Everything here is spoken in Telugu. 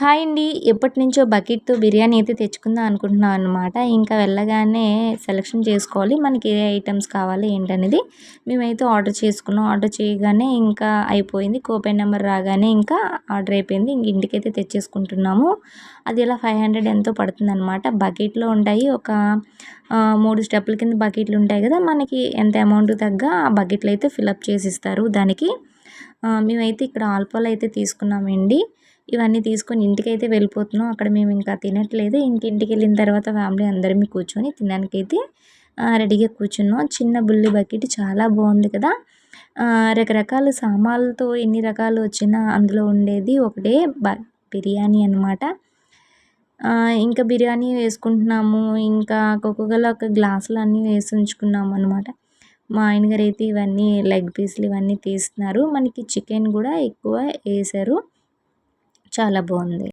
హాయ్ అండి. ఎప్పటి నుంచో బకెట్తో బిర్యానీ అయితే తెచ్చుకుందాం అనుకుంటున్నాం అనమాట ఇంకా వెళ్ళగానే సెలెక్షన్ చేసుకోవాలి. మనకి ఏ ఐటమ్స్ కావాలి ఏంటనేది మేమైతే ఆర్డర్ చేసుకున్నాం. ఆర్డర్ చేయగానే ఇంకా అయిపోయింది. కూపెన్ నెంబర్ రాగానే ఇంకా ఆర్డర్ అయిపోయింది. ఇంక ఇంటికైతే తెచ్చేసుకుంటున్నాము. అది ఇలా ఫైవ్ హండ్రెడ్ ఎంతో పడుతుంది అనమాట బకెట్లో ఉంటాయి ఒక మూడు స్టెప్పుల కింద బకెట్లు ఉంటాయి కదా. మనకి ఎంత అమౌంట్ తగ్గ ఆ బకెట్లు అయితే ఫిలప్ చేసి ఇస్తారు దానికి. మేమైతే ఇక్కడ ఆల్పోలో అయితే తీసుకున్నామండి. ఇవన్నీ తీసుకొని ఇంటికైతే వెళ్ళిపోతున్నాం. అక్కడ మేము ఇంకా తినట్లేదు. ఇంక ఇంటికి వెళ్ళిన తర్వాత ఫ్యామిలీ అందరం కూర్చొని తినడానికైతే రెడీగా కూర్చున్నాం. చిన్న బుల్లి బకెట్ చాలా బాగుంది కదా. రకరకాల సామాన్లతో ఎన్ని రకాలు వచ్చినా అందులో ఉండేది ఒకటే బ బిర్యానీ అనమాట ఇంకా బిర్యానీ వేసుకుంటున్నాము. ఇంకా ఒక్కొక్కరు ఒక గ్లాసులు అన్నీ వేసి ఉంచుకున్నాము అనమాట మా ఆయన గారు అయితే ఇవన్నీ లెగ్ పీస్లు ఇవన్నీ తీస్తున్నారు. మనకి చికెన్ కూడా ఎక్కువ వేశారు. చాలా బాగుంది.